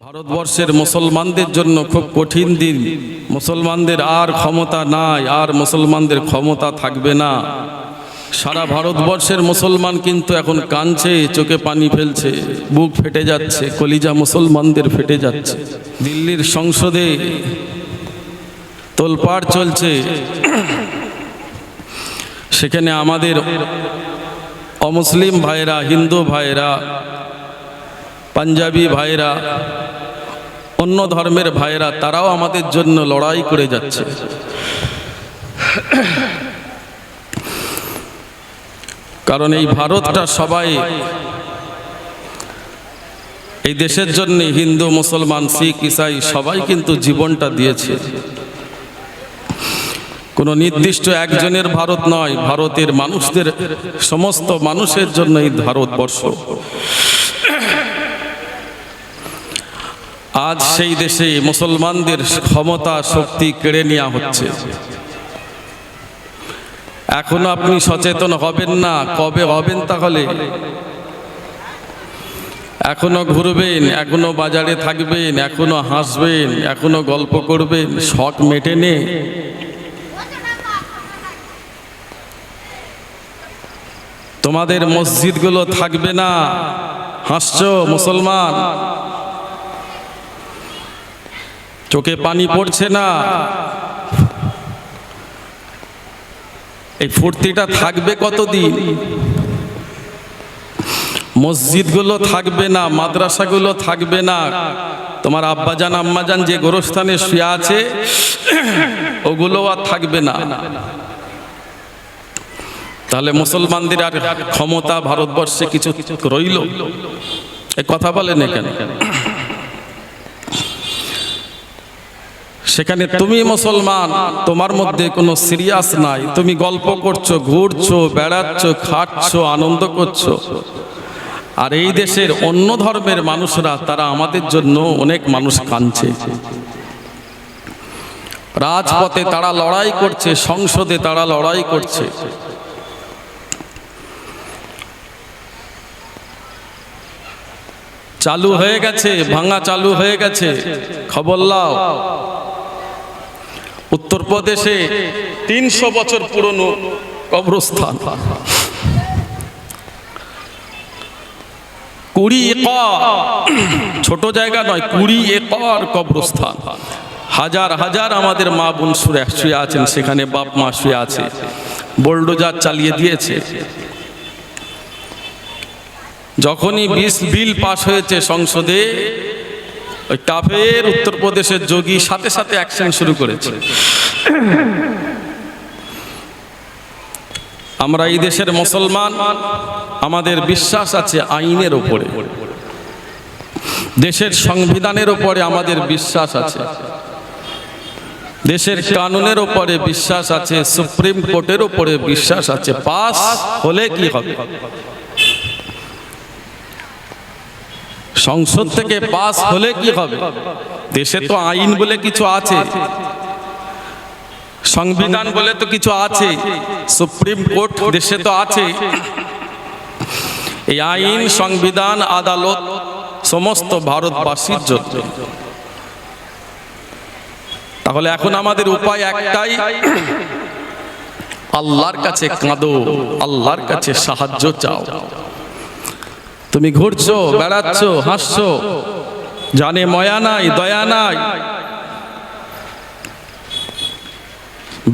ভারতবর্ষের মুসলমানদের জন্য খুব কঠিন দিন। মুসলমানদের আর ক্ষমতা নাই, আর মুসলমানদের ক্ষমতা থাকবে না। সারা ভারতবর্ষের মুসলমান কিন্তু এখন কাঁদছে, চোখে পানি ফেলছে, বুক ফেটে যাচ্ছে, কলিজা মুসলমানদের ফেটে যাচ্ছে। দিল্লির সংসদে তোলপাড় চলছে। সেখানে আমাদের অমুসলিম ভাইরা হিন্দু ভাইরা পাঞ্জাবি ভাইরা, অন্য ধর্মের ভাইরা, তারাও আমাদের জন্য লড়াই করে যাচ্ছে। কারণ এই ভারতটা সবাই, এই দেশের জন্য হিন্দু, মুসলমান, শিখ, ইসাই, সবাই কিন্তু জীবনটা দিয়েছে। কোনো নির্দিষ্ট একজনের ভারত নয়, ভারতের মানুষদের, সমস্ত মানুষের জন্য এই ভারতবর্ষ। আজ সেই দেশে মুসলমানদের ক্ষমতা, শক্তি কেড়ে নেওয়া হচ্ছে। এখনও আপনি সচেতন হবেন না, কবে হবেন তাহলে? এখনও ঘুরবেন, এখনও বাজারে থাকবেন, এখনও হাসবেন, এখনও গল্প করবেন, শখ মেটে নে। তোমাদের মসজিদগুলো থাকবে না। হাসছো মুসলমান? চোখে পানি পড়ছে না। এই ফুর্তিটা থাকবে কতদিন? মসজিদগুলো থাকবে না, মাদ্রাসাগুলো থাকবে না। তোমার আব্বাজান, আম্মাজান যে গোরস্থানে শুয়ে আছে ওগুলো আর থাকবে না। তাহলে মুসলমানদের আর ক্ষমতা ভারতবর্ষে কিছু রইল? এ কথা বলেন এখানে। সেখানে তুমি মুসলমান, তোমার মধ্যে কোনো সিরিয়াস নাই। তুমি গল্প করছ, ঘুরছো, বেড়াচ্ছ, খাচ্ছ, আনন্দ করছ। আর এই দেশের অন্য ধর্মের মানুষরা, তারা আমাদের জন্য অনেক মানুষ কাঁদছে। রাজপথে তারা লড়াই করছে, সংসদে তারা লড়াই করছে। চালু হয়ে গেছে, ভাঙা চালু হয়ে গেছে। খবর লাও। উত্তরপ্রদেশে তিনশো বছর পুরনো কবরস্থান। কুড়ি একর। ছোট জায়গা নয়, কুড়ি একর কবরস্থান। হাজার হাজার আমাদের মা বোন শুয়ে শুয়ে আছেন, সেখানে বাপ মা শুয়ে আছে। বোল্ডোজার চালিয়ে দিয়েছে। যখনই বিশ বিল পাশ হয়েছে সংসদে ওই কাফের উত্তরপ্রদেশের যোগী সাথে সাথে অ্যাকশন শুরু করেছে। আমরা এই দেশের মুসলমান, আমাদের বিশ্বাস আছে আইনের ওপরে দেশের সংবিধানের ওপরে আমাদের বিশ্বাস আছে। দেশের কানুনের ওপরে বিশ্বাস আছে, সুপ্রিম কোর্টের ওপরে বিশ্বাস আছে। পাস হলে কি হবে? সংসদ থেকে পাস হলে কি হবে? দেশে তো আইন বলে কিছু আছে। সংবিধান বলে তো কিছু আছে। সুপ্রিম কোর্ট দেশে তো আছে। এই আইন সংবিধান আদালত সমস্ত ভারতবাসীর জন্য। তাহলে এখন আমাদের উপায় একটাই। আল্লাহর কাছে কাঁদো। আল্লাহর কাছে সাহায্য চাও। তুমি ঘুরছো, বেড়াচ্ছ, হাসছো। জানে ময়া নাই, দয়া নাই।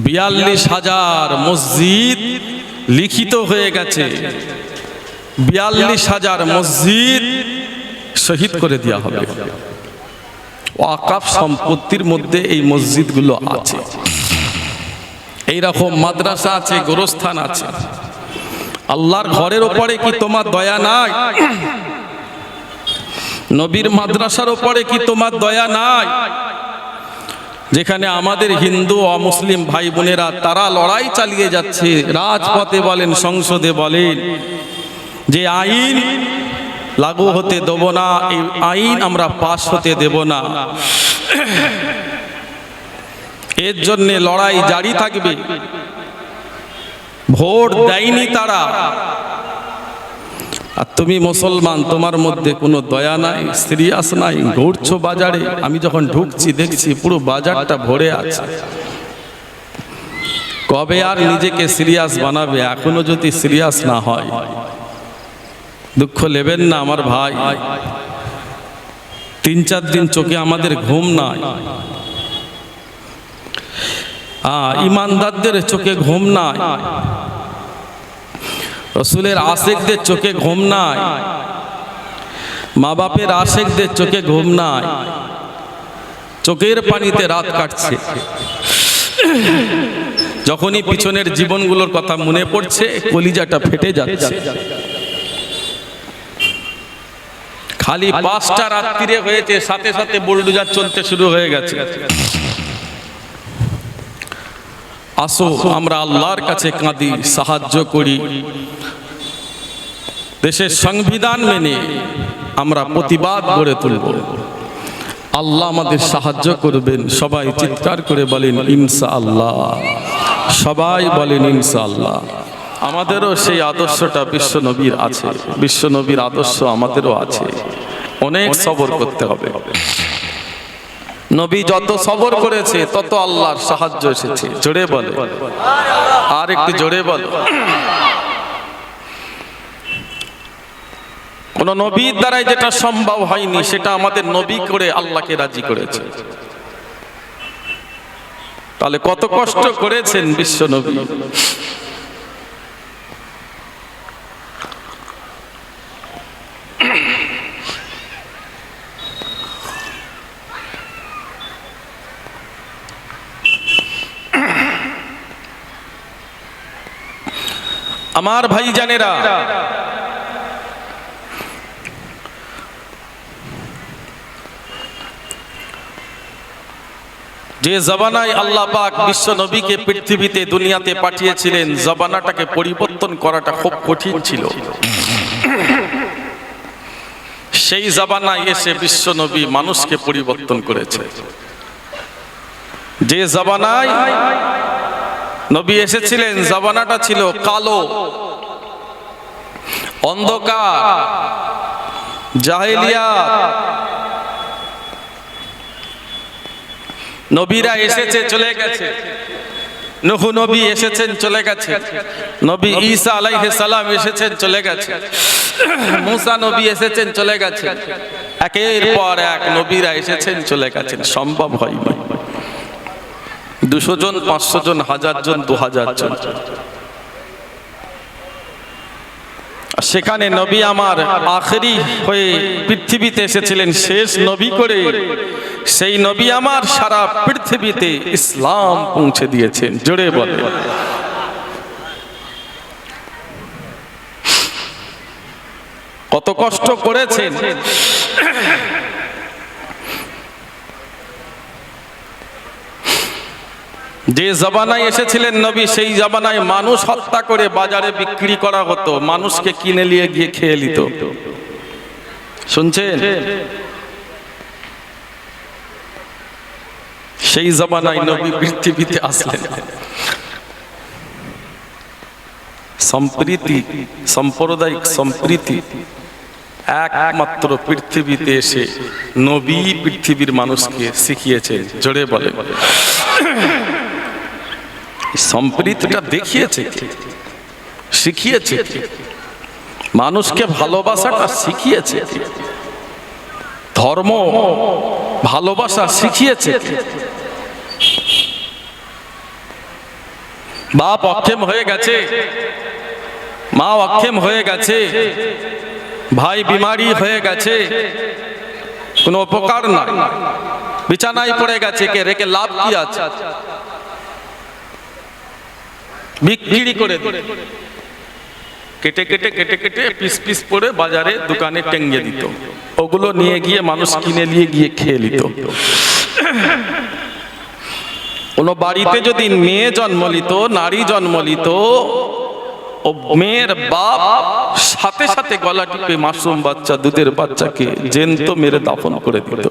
বিয়াল্লিশ হাজার মসজিদ লিখিত হয়ে গেছে। বিয়াল্লিশ হাজার মসজিদ শহীদ করে দেওয়া হবে। ওয়াকাফ সম্পত্তির মধ্যে এই মসজিদগুলো আছে। এইরকম মাদ্রাসা আছে, গোরস্থান আছে। আল্লাহর ঘরের ওপরে কি তোমার দয়া নাই? নবীর মাদ্রাসার ওপরে কি তোমার দয়া নাই? যেখানে আমাদের হিন্দু অমুসলিম ভাই বোনেরা, তারা লড়াই চালিয়ে যাচ্ছে। রাজপথে বলেন, সংসদে বলেন, যে আইন লাগু হতে দেব না, এই আইন আমরা পাশ হতে দেব না। এর জন্য লড়াই জারি থাকবে। ভোট দেয়নি তারা। আর তুমি মুসলমান, তোমার মধ্যে কোনো দয়া নাই, সিরিয়াস নাই, ঘুরছো বাজারে। আমি যখন ঢুকছি, দেখছি পুরো বাজারটা ভরে আছে। কবে আর নিজেকে সিরিয়াস বানাবে? এখনও যদি সিরিয়াস না হয়, দুঃখ নেবেন না আমার ভাই। তিন চার দিন চোখে আমাদের ঘুম নাই। ইমানদারদের চোখে ঘুম নাই। রসুলের আশেকদের চোখে ঘুম নাই। মা বাপের আশেকদের চোখে ঘুম নাই। চোখের পানিতে রাত কাটছে। যখনই পিছনের জীবনগুলোর কথা মনে পড়ছে, কলিজাটা ফেটে যাচ্ছে। খালি পাঁচটা রাত্রিরে হয়েছে, সাথে সাথে বুলডুজার চলতে শুরু হয়ে গেছে। আসো, আমরা আল্লাহর কাছে কাঁদি, সাহায্য করি। দেশের সংবিধান মেনে আমরা প্রতিবাদ গড়ে তুলব। আল্লাহ আমাদের সাহায্য করবেন। সবাই চিৎকার করে বলেন ইনসা আল্লাহ সবাই বলেন ইনসা আল্লাহ আমাদেরও সেই আদর্শটা বিশ্ব নবীর আছে। বিশ্ব নবীর আদর্শ আমাদেরও আছে। অনেক সবর করতে হবে। নবী যত সবর করেছে, তত আল্লাহর সাহায্য এসেছে। জোরে বলে। আর একটু জোরে বলো। কোন নবীর দ্বারাই যেটা সম্ভব হয়নি, সেটা আমাদের নবী করে আল্লাহকে রাজি করেছে। তাহলে কত কষ্ট করেছেন বিশ্ব নবী। আমার ভাই জানেরা যে জবানায় আল্লাহ পাক বিশ্ব নবীকে পৃথিবীতে, দুনিয়াতে পাঠিয়েছিলেন, জবানাটাকে পরিবর্তন করাটা খুব কঠিন ছিল। সেই জবানায় এসে বিশ্ব নবী মানুষকে পরিবর্তন করেছে। যে জবানায় নবী এসেছিলেন, জবানাটা ছিল কালো, অন্ধকার, জাহেলিয়া। নবীরা এসেছে, চলে গেছে। নহু নবী এসেছেন, চলে গেছে। নবী ঈসা আলাইহিস সালাম এসেছেন, চলে গেছে। মুসা নবী এসেছেন, চলে গেছে। একের পর এক নবীরা এসেছেন, চলে গেছেন। সম্ভব হয়নি। দুশো জন, পাঁচশো জন, হাজার জন, দু হাজার জন। সেখানে নবী আমার আখেরি হয়ে পৃথিবীতে এসেছিলেন, শেষ নবী করে। সেই নবী আমার সারা পৃথিবীতে ইসলাম পৌঁছে দিয়েছেন, জোরে বলে। কত কষ্ট করেছেন। যে জবানায় এসেছিলেন নবী, সেই জবানায় মানুষ হত্যা করে বাজারে বিক্রি করা হতো, মানুষকে কিনে নিয়ে গিয়ে খেয়ে নিত। শুনছেন? সেই জমানায় নবী পৃথিবীতে আসলেন। সম্প্রীতি, সাম্প্রদায়িক সম্প্রীতি, একমাত্র পৃথিবীতে এসে নবী পৃথিবীর মানুষকে শিখিয়েছে, জোরে বলে সম্প্রীতিটা দেখিয়েছে, শিখিয়েছে, মানুষকে ভালোবাসাটা শিখিয়েছে, ধর্ম ভালোবাসা শিখিয়েছে। বাপ অক্ষেম হয়ে গেছে, মা অক্ষেম হয়ে গেছে, ভাই বিমারি হয়ে গেছে, কোনো উপকার নাই। বিছানায় পড়ে গেছে কে রেখে লাভ কি আছে? বিক্রি করে কেটে কেটে কেটে কেটে পিস পিস করে বাজারে দোকানে টেঙ্গে দিত। ওগুলো নিয়ে গিয়ে মানুষ কিনে নিয়ে গিয়ে খেয়ে নিত। কোনো বাড়িতে যদি মেয়ে জন্ম নিত, নারী জন্ম নিত, ও মেয়ের বাপ সাথে সাথে গলা টিপে মাসুম বাচ্চা, দুধের বাচ্চাকে জেন্ত মেরে দাফন করে দিত।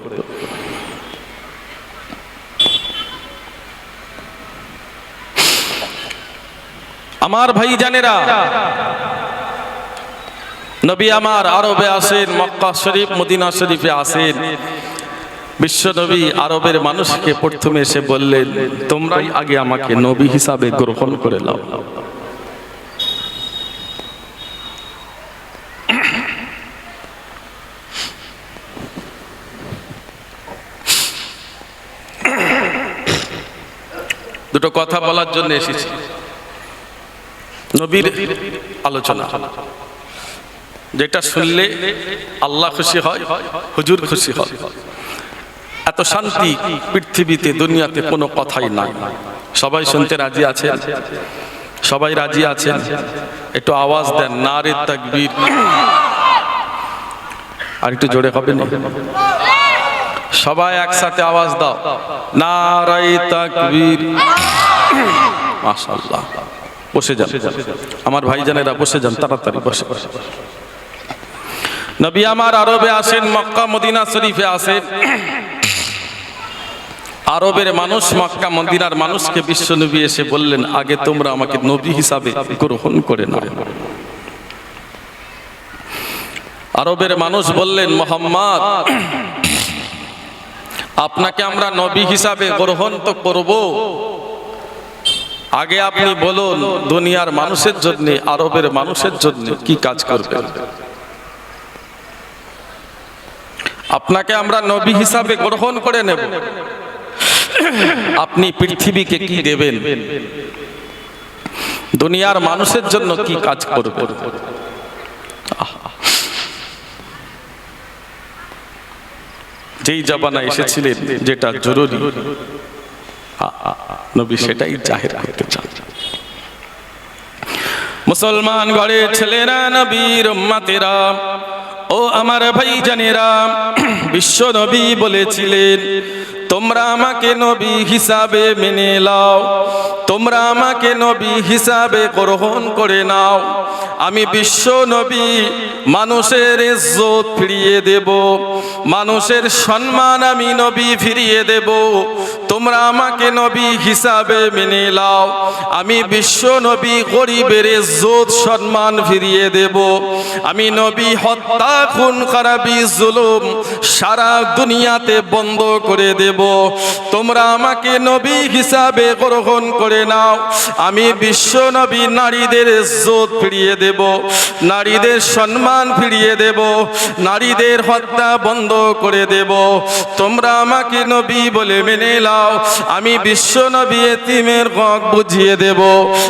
আমার ভাই জানেরা নবী আমার আরবে আসেন, মক্কা শরীফ, মদিনা শরীফে আসেন। বিশ্ব নবী আরবের মানুষকে প্রথমে এসে বললেন, তোমরাই আগে আমাকে নবী হিসাবে গ্রহণ করে নাও। দুটো কথা বলার জন্য এসেছি। নবীর আলোচনা। যেটা শুনলে আল্লাহ খুশি হয়, হুজুর খুশি হয়। এত শান্তি পৃথিবীতে, দুনিয়াতে কোনো কথাই নাই। সবাই শুনতে রাজি আছে সবাই রাজি আছেন? একটু আওয়াজ দেন না রে তাকবীর। আর একটু জোরে হবে না? সবাই একসাথে আওয়াজ দাও। নারাই তাকবীর। মাশাআল্লাহ। বসে যান। আমার ভাইজানেরা বসে যান, তাড়াতাড়ি বসে। বসে নবী আমার আরবে আসেন, মক্কা, মদিনা শরীফে আসেন। আরবের মানুষ, মক্কা, মদিনার মানুষকে বিশ্ব নবী এসে বললেন, আগে তোমরা আমাকে নবী হিসাবে গ্রহণ করে নাও। আরবের মানুষ বললেন, মোহাম্মদ, আপনাকে আমরা নবী হিসাবে গ্রহণ তো করব আগে আপনি বলুন, দুনিয়ার মানুষের জন্য, আরবের মানুষের জন্য কি কাজ করবেন? আপনাকে আমরা নবী হিসাবে গ্রহণ করে নেব। আপনি পৃথিবীকে কি দেবেন? দুনিয়ার মানুষের জন্য কি কাজ করবেন? যেই জাবানা এসেছিলেন, যেটা জরুরি। আ- নবী সেটাই জাহের করতে চান। মুসলমান গড়ে ছেলেরা, নবীর উম্মাতেরা, ও আমার ভাই জানেরা বিশ্ব নবী বলেছিলেন, তোমরা আমাকে নবী হিসাবে মেনে নাও। তোমরা আমাকে নবী হিসাবে গ্রহণ করে নাও। আমি বিশ্ব নবী, মানুষের ইজ্জত ফিরিয়ে দেব। মানুষের সম্মান আমি নবী ফিরিয়ে দেব। তোমরা আমাকে নবী হিসাবে মেনে নাও। আমি বিশ্ব নবী, গরিবের ইজ্জত, সম্মান ফিরিয়ে দেব। আমি নবী হত্যা, খুন, খারাপি, জুলুম সারা দুনিয়াতে বন্ধ করে দেব। তোমরা আমাকে নবী হিসাবে গ্রহণ করে নাও। আমি বিশ্ব নবী নারীদের ইজ্জত ফিরিয়ে দেব, নারীদের সম্মান ফিরিয়ে দেব, নারীদের হত্যা বন্ধ করে দেব। তোমরা আমাকে নবী বলে মেনে নাও। আমি বিশ্ব নবী এতিমের হক বুঝিয়ে দেব।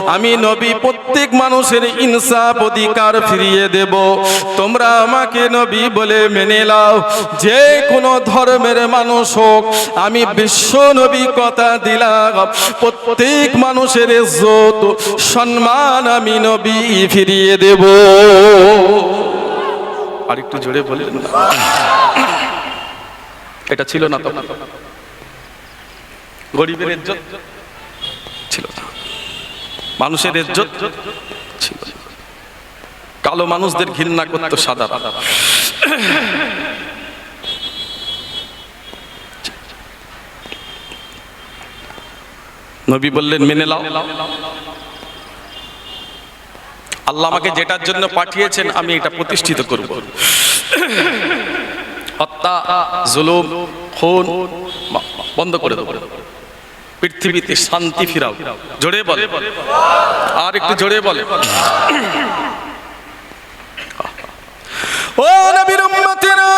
আমি নবী প্রত্যেক মানুষের ইনসাফ অধিকার ফিরিয়ে দেব। তোমরা আমাকে নবী বলে মেনে নাও। যে কোনো ধর্মের মানুষ হোক, আমি বিশ্ব নবী কথা দিলাম। প্রত্যেক মানুষের ইজ্জত, সম্মান আমি নবী ফিরিয়ে দেব। আর একটু জোরে বলেন এটা ছিল না তখন। গরিবের ইজ্জত ছিল না। মানুষের ইজ্জত ছিল। কালো মানুষদের ঘৃণা করতো সাদা নবী বললেন, মেনে লাও আল্লাহ আমাকে যেটার জন্য পাঠিয়েছেন, আমি এটা প্রতিষ্ঠিত করব। হত্যা, জুলুম, খুন, বন্ধ করে দেবো। পৃথিবীতে শান্তি ফিরাও। জোরে বলে। আর একটু জোরে বলে। ও নবীর উম্মতেরা,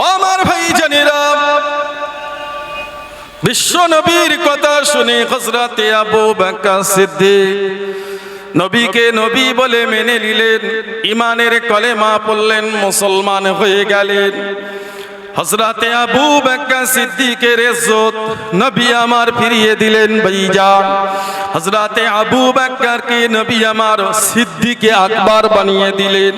ও আমার ভাই জানেরা বিশ্ব নবীর কথা শুনে হজরতে আবু বকর সিদ্দিক নবীকে নবী বলে মেনে নিলেন ইমানের কলেমা পড়লেন, মুসলমান হয়ে গেলেন। হজরাতে আবু বকর সিদ্দিকের ইজ্জত নবী আমার ফিরিয়ে দিলেন ভাইজান। হজরতে আবু বকরকে নবী আমার সিদ্দিকে আকবর বানিয়ে দিলেন।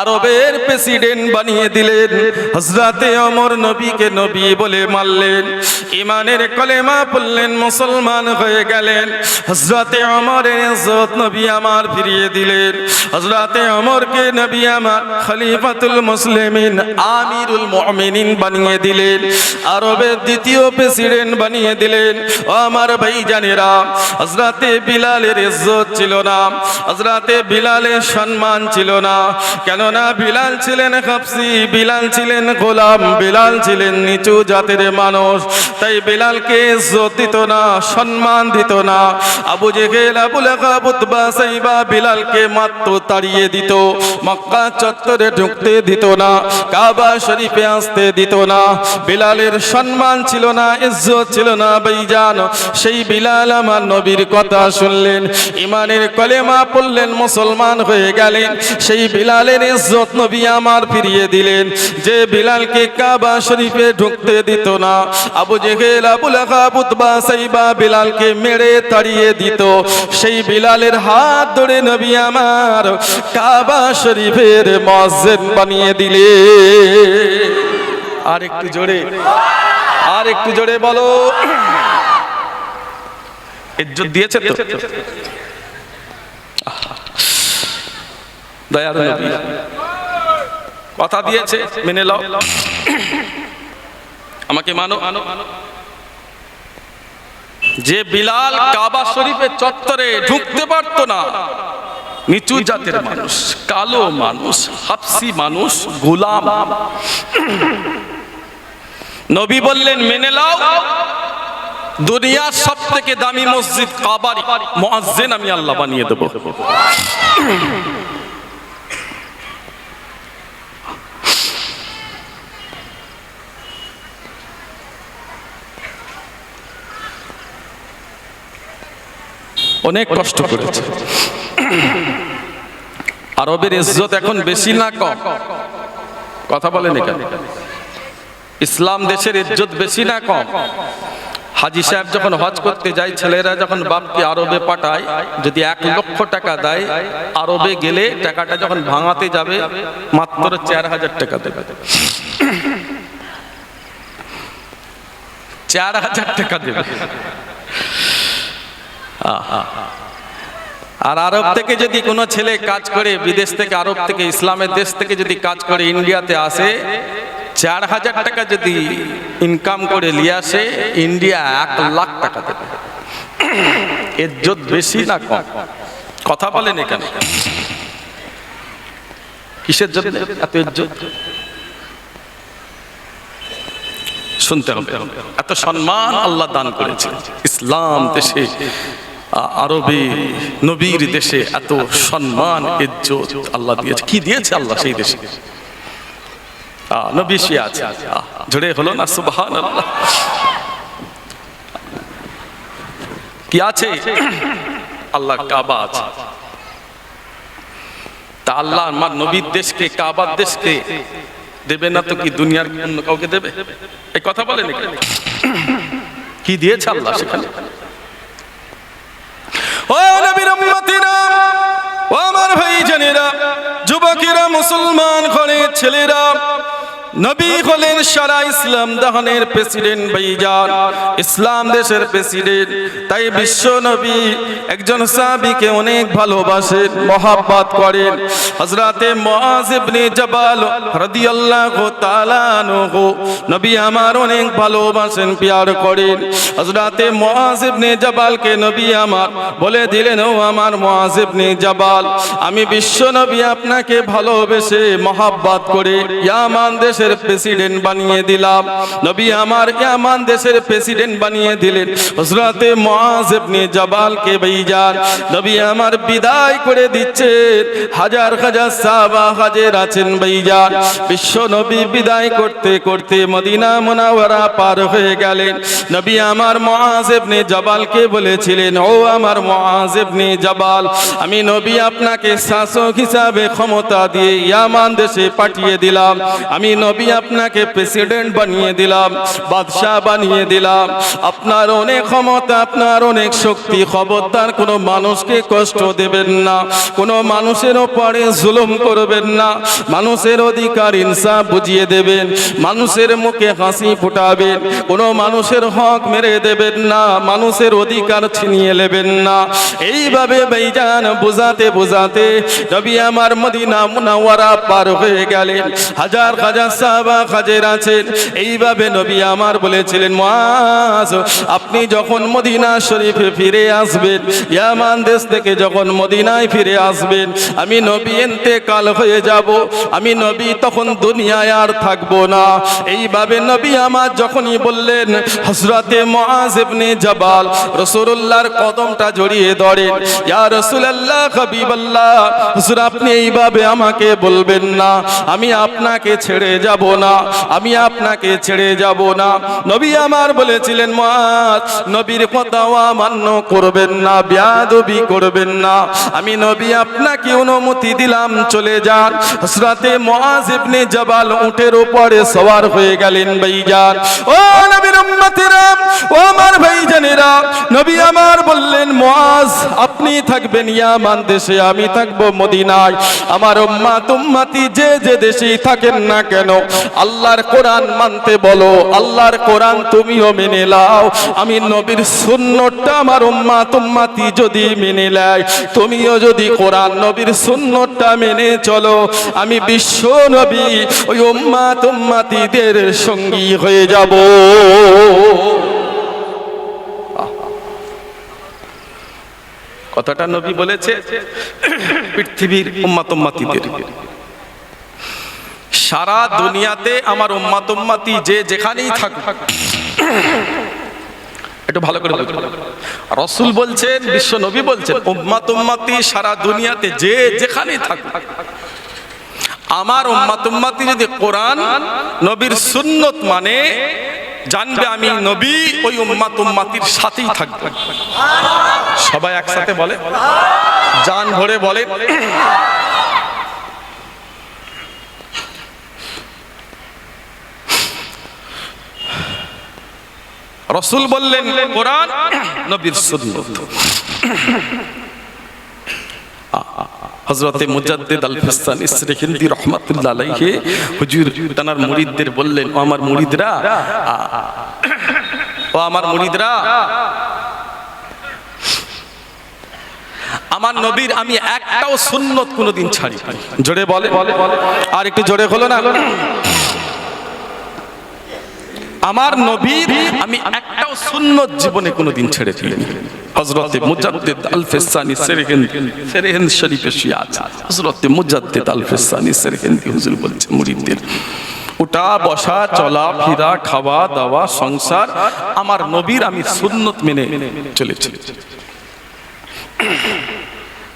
আরবের প্রেসিডেন্ট বানিয়ে দিলেন। হজরতে অমর নবীকে নবী বলে মারলেন ইমানের কলেমা পড়লেন, মুসলমান হয়ে গেলেন। হজরতে ইজ্জত নবী আমার ফিরিয়ে দিলেন। হজরতে অমরকে নবী আমার খলিফাতুল মুসলিমিন, আমিরুল মুমিনিন বানিয়ে দিলেন। আরবের দ্বিতীয় প্রেসিডেন্ট বানিয়ে দিলেন। আমার ভাই জানেরা হজরতে বিলালের ইজ্জত ছিল না। হজরতে বিলালের সম্মান ছিল না। কেননা বিলাল ছিলেন খাপসি, বিলাল ছিলেন গোলাম, বিলাল ছিলেন নিচু জাতের মানুষ। তাই বিলালকে ইজ্জত দিত না, সম্মান দিত না। Abu Jahl, Abu Lahab, Utba, Shaiba বিলালকে মাত্র তাড়িয়ে দিত। মক্কা চত্বরে ঢুকতে দিত না, কাবা শরীফে আসতে দিত না। বিলালের সম্মান ছিল না, ইজ্জত ছিল না, ভাইজান। সেই বিলাল আমার নবীর কথা শুনলেন। ইমানের কলেমা পড়লেন, মুসলমান হয়ে গেলেন। সেই বিলালের ইজ্জত নবী আমার ফিরিয়ে দিলেন। যে বিলালকে কাবা শরীফে ঢুকতে দিত না Abu Jahl Abu Lahab Utba Shaiba বিলালকে মেরে তাড়িয়ে দিত। সেই বিলালের হাত ধরে নবী আমার কাবা শরীফের মসজিদ বানিয়ে দিলে আর একটু জোরে আর একটু জোরে বলো। ইজ্জত দিয়েছে তো? দয়ার নবী কথা দিয়েছে মেনে লাও আমাকে মানো। যে বিলাল কাবা শরীফের চত্বরে ঢুকতে পারতো না নিচু জাতের মানুষ কালো মানুষ হাফসি মানুষ গোলাম। নবী বললেন মেনে লাও দুনিয়ার সব থেকে দামি মসজিদ কাবার মুয়াজ্জিন আমি আল্লাহ বানিয়ে দেবো। অনেক কষ্ট করেছে। আরবের ইজ্জত এখন বেশি না কম। কথা বলেন এখানে ইসলাম দেশের ইজ্জত বেশি না কম। হাজি সাহেব যখন হজ করতে যায়, ছেলেরা যখন বাপকে আরবে পাঠায়, যদি এক লক্ষ টাকা দেয়, আরবে গেলে টাকাটা যখন ভাঙাতে যাবে, মাত্র চার হাজার টাকা দেবে। চার হাজার টাকা দেবে। আর আরব থেকে যদি কোনো ছেলে কাজ করে বিদেশ থেকে, আরব থেকে, ইসলামের দেশ থেকে যদি কাজ করে, ইন্ডিয়াতে আসে, চার হাজার টাকা যদি ইনকাম করে নিয়ে আসে, ইন্ডিয়া এক লাখ টাকা দেবে। ইজ্জত বেশি না কম? কথা বলেন এখানে। কিসের জন্য এত ইজ্জত শুনতে হবে। এত সম্মান আল্লাহ দান করেছে ইসলাম দেশে আরবে নবীর দেশে এত সম্মান, ইজ্জত আল্লাহ দিয়েছে। কি দিয়েছে আল্লাহ সেই দেশে? নবী সে আছে। জোরে হলো না সুবহান আল্লাহ কি আছে? আল্লাহ কাবা আছে। তা আল্লাহ আমার নবীর দেশকে, কাবার দেশকে দেবে না তো কি দুনিয়ার অন্য কাউকে দেবে? এই কথা বলেন কি দিয়েছে আল্লাহ সেখানে? ও নবীর উম্মতিরা ও আমার ভাই জানেরা যুবকেরা মুসলমান ঘরের ছেলেরা নবী হলেন সারা ইসলাম দহনের প্রেসিডেন্ট ভাইজান ইসলাম দেশের প্রেসিডেন্ট। তাই বিশ্ব নবী একজন সাহাবীকে অনেক ভালোবাসেন, মহাব্বত করেন। মুআজ ইবনে জাবাল রাদিয়াল্লাহু তাআলা আনহু নবী আমার অনেক ভালোবাসেন, প্যার করেন। হযরতে মুআজ ইবনে জাবালকে নবী আমার বলে দিলেন, ও আমার মুআজ ইবনে জাবাল, আমি বিশ্ব নবী আপনাকে ভালোবেসে মহাব্বত করে, ইয়ামান দেশের প্রেসিডেন্ট বানিয়ে দিলাম। নবী আমার ইয়ামান দেশের প্রেসিডেন্ট বানিয়ে দিলেন। হযরতে মুআজ ইবনে জাবালকে ভাইজান নবী আমার বিদায় করে দিচ্ছেন। হাজার হাজার সাহাবা হাজার আছেন ভাইজান বিশ্ব নবী বিদায় করতে করতে মদিনা মুনাওয়ারা পার হয়ে গেলেন। নবী আমার মুআজ ইবনে জাবালকে বলেছিলেন, ও আমার মুআজ ইবনে জাবাল, আমি নবী আপনাকে শাসক হিসাবে ক্ষমতা দিয়ে ইয়ামান দেশে পাঠিয়ে দিলাম। আমি নবী নবী আপনাকে প্রেসিডেন্ট বানিয়ে দিলাম, বাদশাহ বানিয়ে দিলাম। আপনার অনেক ক্ষমতা, আপনার অনেক শক্তি, খবরদার কোনো মানুষকে কষ্ট দেবেন না। কোনো মানুষের ওপরে জুলুম করবেন না। মানুষের অধিকার ইনসাফ বুঝিয়ে দেবেন। মানুষের মুখে হাসি ফুটাবেন। কোনো মানুষের হক মেরে দেবেন না। মানুষের অধিকার ছিনিয়ে নেবেন না। এইভাবে বেইজান বোঝাতে বোঝাতে নবী আমার মদিনা মুনাওয়ারা পার হয়ে গেলেন। হাজার হাজার সাহাবা হাজের আছেন। এইভাবে নবী আমার বলেছিলেন মাস আপনি যখন মদিনা শরীফে ফিরে আসবেন, ইয়ামান দেশ থেকে যখন মদিনায় ফিরে আসবেন, আমি নবী এনতে কাল হয়ে যাব, আমি নবী তখন দুনিয়ায় আর থাকব না। এইভাবে নবী আমার যখনই বললেন হজরতে মুআজ ইবনে জাবাল, রাসূলুল্লাহর কদমটা জড়িয়ে ধরেন। ইয়া রাসূলুল্লাহ, হাবিবাল্লাহ, হুজুর, আপনি এইভাবে আমাকে বলবেন না, আমি আপনাকে ছেড়ে যাব না, আমি আপনাকে ছেড়ে যাব না। নবী আমার বলেছিলেন নবীর কথা করবেন না করবেন না। আমি নবী আপনাকে অনুমতি দিলাম, চলে যান। হযরতে মুআজ ইবনে জাবাল উটের উপরে সওয়ার হয়ে গেলেন, ভাইজান। ও নবীর উম্মতেরা, ও আমার ভাইজানেরা, নবী আমার বললেন, মহাজ, আপনি থাকবেন ইয়ামান দেশে, আমি থাকব মদিনায়। আমার উম্মাত উম্মতি যে যে দেশেই থাকেন না কেন আল্লাহর কোরআন মানতে বলো, আল্লাহর কোরআন তুমিও মেনে লাও আমি নবীর সুন্নতটা আমার উম্মাত উম্মতি যদি মেনে নেয়, তুমিও যদি কোরআন নবীর সুন্নতটা মেনে চলো। আমি বিশ্ব নবী, ওই উম্মাত উম্মাতিদের সঙ্গী হয়ে যাব। কথাটা নবী বলেছে, পৃথিবীর উম্মাত উম্মাতিদের সারা দুনিয়াতে আমার উম্মাত উম্মাতি যে যেখানেই থাকুক। একটু ভালো করে রসুল বলছেন, বিশ্ব নবী বলছেন, উম্মাত উম্মাতি সারা দুনিয়াতে যে যেখানেই থাকুক। আমার উম্মাত উম্মাতি যদি কোরআন, নবীর সুন্নত মানে জানবে আমি নবী, ওই উম্মাত উম্মাতির সাথেই থাকব। সবাই একসাথে বলে? জান ভরে বলে? রসুল বললেন কোরআন নবীর সুন্নত হজরতে মুজাদ্দিদ আল ফিস্তানি হিন্দি রহমাতুল্লাহ আলাইহি হুজুর তানার মুরিদদের বললেন ও আমার মুরিদরা ও আমার মুরিদরা আমার নবীর আমি একটাও সুন্নত কোনোদিন ছাড়ি। জোরে বলে আর একটু জোরে হলো না আমার নবীর আমি একটাও সুন্নত জীবনে কোনোদিন ছেড়ে দিইনি। হযরতে মুজাদ্দিদ আল ফিসানি সেরহিন্দ সেরহিন্দ শরীফে শুয়ে আছে। হযরতে মুজাদ্দিদ আল ফিসানি সেরহিন্দ হুজুর বলছে মুরিদদের ওটা বসা, চলা, ফিরা, খাওয়া, দাওয়া, সংসার, আমার নবীর আমি সুন্নত মেনে চলেছি।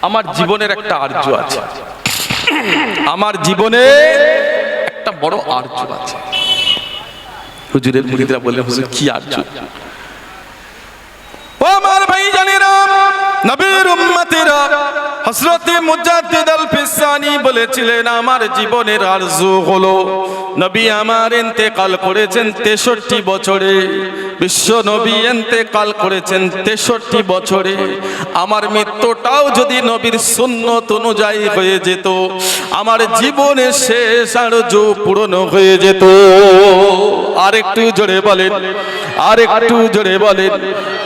আমার জীবনের একটা আর্য আছে। আমার জীবনে একটা বড় আর্য আছে। হুজুরের মুরিদরা বললেন, হুজুর, কি আর্য? ও আমার ভাই জানেরা, নবীর উম্মতেরা, হযরতে মুজাদ্দিদ আল ফিসানি বলেছিলেন, আমার জীবনের আরজু হলো। নবী আমার ইন্তেকাল করেছেন 63 বছরে, বিশ্ব নবী ইন্তেকাল করেছেন 63 বছরে। আমার মৃত্যুটাও যদি নবীর সুন্নত অনুযায়ী হয়ে যেত, আমার জীবনের শেষ আরজু পূরণ হয়ে যেত। আর একটু জোরে বলেন আর একটু জোরে বলেন।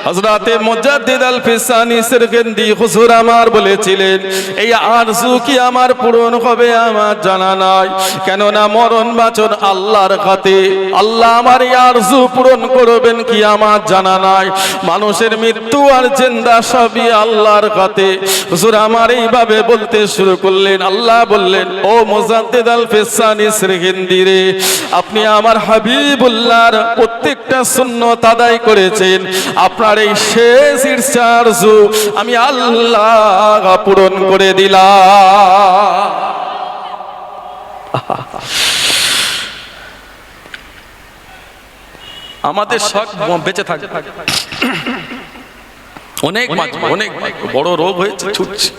হযরতে মুজাদ্দিদ আল ফিসানি সিরগিন্দি হুজুর আমার বলেছিলেন, এই আরজু কি আমার পূরণ হবে আমার জানা নাই। কেননা মরণ বাচন আল্লাহর হাতে। আল্লাহ আমার এই আরজু পূরণ করবেন কি আমার জানা নাই। মানুষের মৃত্যু আর জিন্দা সবই আল্লাহর হাতে। হুজুর আমার এইভাবে বলতে শুরু করলেন, আল্লাহ বললেন, ও মুজাদ্দিদ আল ফিসানি সিরগিন্দি রে, আপনি আমার হাবিবুল্লাহর প্রত্যেকটা সুন্নত আদায় করেছেন। আপনার এই শেষ ইরশারজু আমি আল্লাহ পূরণ করে দিলাম। আমাদের শখ বেঁচে থাকে। অনেক অনেক বড় রোগ হয়েছে, ছুটছে।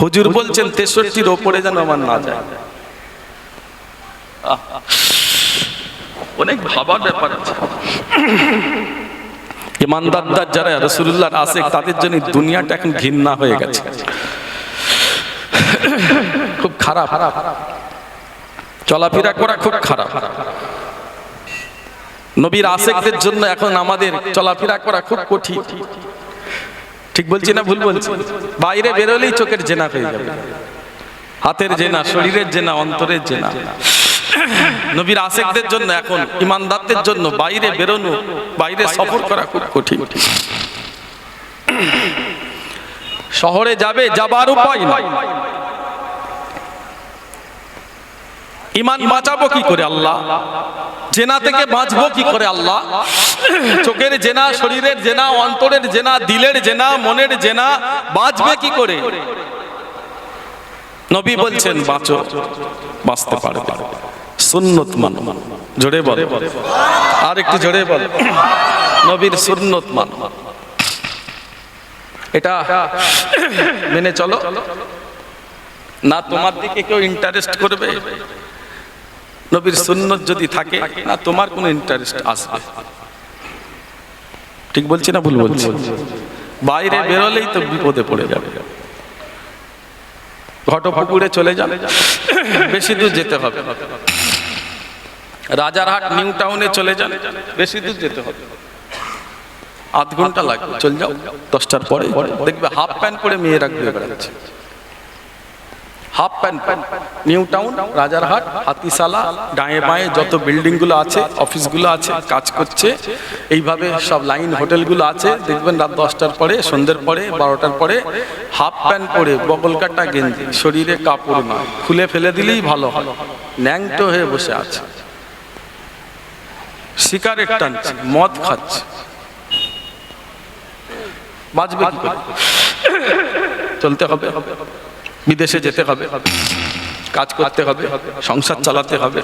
হুজুর বলছেন, তেষট্টির ওপরে যেন আমার না যায়। অনেক ভাবার ব্যাপার আছে। ইমানদারদার যারা রসুল্লাহ আসে, তাদের জন্য দুনিয়াটা এখন ঘৃণা হয়ে গেছে। খুব খারাপ। চলাফেরা করা খুব খারাপ। নবীর আশেকদের জন্য এখন আমাদের চলাফেরা করা খুব কঠিন। ঠিক বলছি না ভুল বলছি? বাইরে বেরোলেই চোখের জেনা হয়ে যাবে। হাতের জেনা, শরীরের জেনা, অন্তরের জেনা। নবীর আশেকদের জন্য এখন, ইমানদারদের জন্য বাইরে বেরোনো, বাইরে সফর করা খুব কঠিন। শহরে যাবে যাবার উপায় নাই। ইমান বাঁচাবো কি করে আল্লাহ? জেনা থেকে বাঁচবো কি করে আল্লাহ? চোখের জেনা, শরীরের জেনা, অন্তরের জেনা, দিলের জেনা, মনের জেনা, বাঁচবে কি করে? নবী বলছেন, বাঁচো, বাঁচতে পারবে। সুন্নত মান। জোরে বল। আর একটু জোরে বল। নবীর সুন্নত মান। এটা মেনে চলো। না তোমার দিকে কেউ ইন্টারেস্ট করবে। নবীর সুন্নত যদি থাকে, না তোমার কোনো ইন্টারেস্ট আসবে। ঠিক বলছি না ভুল বলছি? বাইরে বেরোলেই তো বিপদে পড়ে যাবে। ঘটপুকুরে চলে যাবে বেশি দূর যেতে হবে। রাজারহাট নিউ টাউনে চলে যান। বেশি দূর যেতে হবে। আধ ঘণ্টা লাগবে চল যাও। দশটার পরে দেখবে হাফ প্যান্ট পরে মেয়েরা ঘুরে বেড়াচ্ছে। Half pant New Town, Rajarhat, Hatishala, ডায়ে বাঁয়ে যত বিল্ডিংগুলো আছে, অফিসগুলো আছে, কাজ করছে, এইভাবে সব লাইন হোটেলগুলো আছে। দেখবেন রাত দশটার পরে, সন্ধ্যের পরে, বারোটার পরে হাফ প্যান্ট পরে বগল কাটা গেঞ্জি, শরীরে কাপড় না খুলে ফেলে দিলেই ভালো হয়। ন্যাংটো হয়ে বসে আছে। সিগারেট টানছে মদ খাচ্ছে। বাঁচবে চলতে হবে, বিদেশে যেতে হবে, কাজ করতে হবে, সংসার চালাতে হবে।